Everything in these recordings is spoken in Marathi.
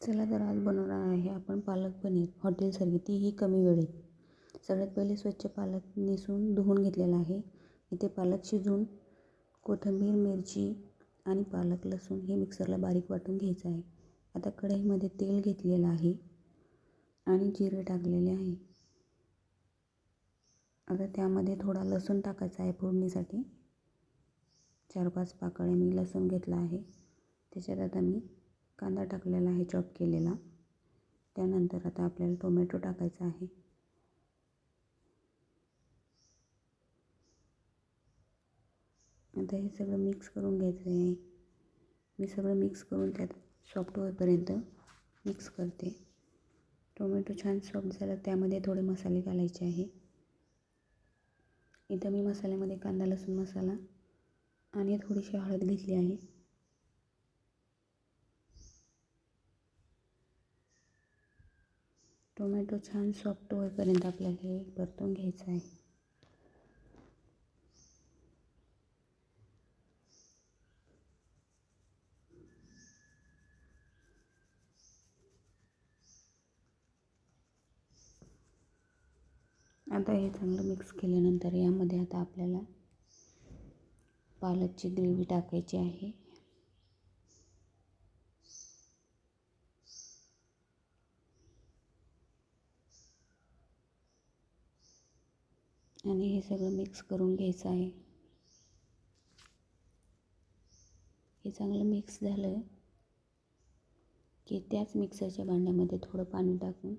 चला तर आज बनवणार आहे आपण पालक पनीर. हॉटेलसारखी तीही कमी वेळेत. सगळ्यात पहिले स्वच्छ पालक नेसून धुवून घेतलेला आहे. इथे पालक शिजवून कोथिंबीर मिरची आणि पालक लसूण हे मिक्सरला बारीक वाटून घ्यायचं आहे. आता कढईमध्ये तेल घेतलेलं आहे आणि जिरे टाकलेले आहे. आता त्यामध्ये थोडा लसूण टाकायचा आहे फोडणीसाठी. चार पाच पाकळे मी लसूण घेतला आहे. त्याच्यात आता मी कांदा टाकलेला आहे चॉप केलेला. त्यानंतर आता आपल्याला टोमॅटो टाकायचा आहे. आता हे सगळं मिक्स करून घ्यायचं आहे मी सगळं मिक्स करून त्यात सॉफ्ट होईपर्यंत मिक्स करते. टोमॅटो छान सॉफ्ट झाला त्यामध्ये थोडे मसाले घालायचे आहे. इथं मी मसाल्यामध्ये कांदा लसूण मसाला आणि थोडीशी हळद घेतली आहे. टोमॅटो छान सॉफ्ट होईपर्यंत आपल्याला हे परतून घ्यायचं आहे. आता हे चांगलं मिक्स केल्यानंतर यामध्ये आता आपल्याला पालकची ग्रेव्ही टाकायची आहे. आणि हे सगळं मिक्स करून घ्यायचं आहे. हे चांगलं मिक्स झालं की त्याच मिक्सरच्या भांड्यामध्ये थोडं पाणी टाकून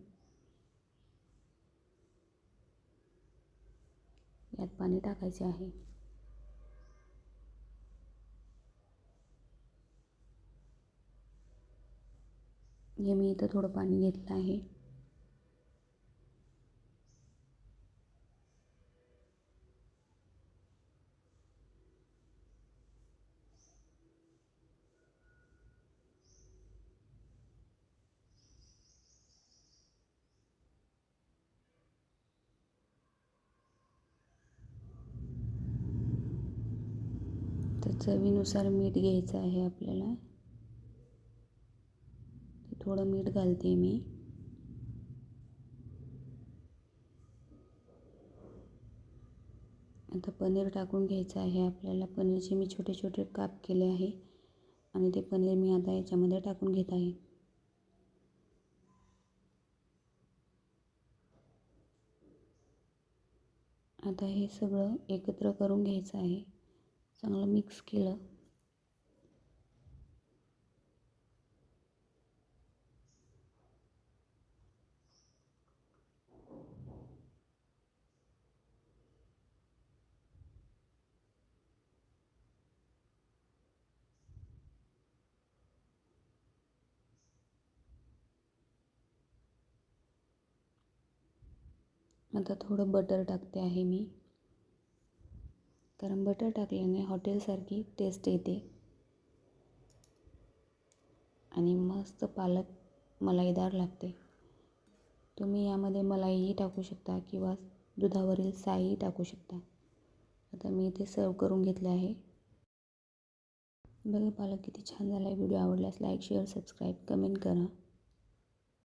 यात पाणी टाकायचे आहे. हे मी इथं थोडं पाणी घेतलं आहे तर चवीनुसार मीठ घ्यायचं आहे आपल्याला. थोडं मीठ घालते मी. आता पनीर टाकून घ्यायचं आहे आपल्याला. पनीरचे मी छोटे छोटे काप केले आहे आणि ते पनीर मी आता याच्यामध्ये टाकून घेत आहे. आता हे सगळं एकत्र करून घ्यायचं आहे. चांगलं मिक्स केलं. आता थोडं बटर टाकते आहे मी. कारण बटर टाकल्याने हॉटेलसारखी टेस्ट येते. आणि मस्त पालक मलाईदार लागते. तुम्ही यामध्ये मलाईही टाकू शकता किंवा दुधावरील साईही टाकू शकता. आता मी इथे सर्व करून घेतले आहे. बघा पालक किती छान झाला आहे. व्हिडिओ आवडल्यास लाईक शेअर सबस्क्राईब कमेंट करा.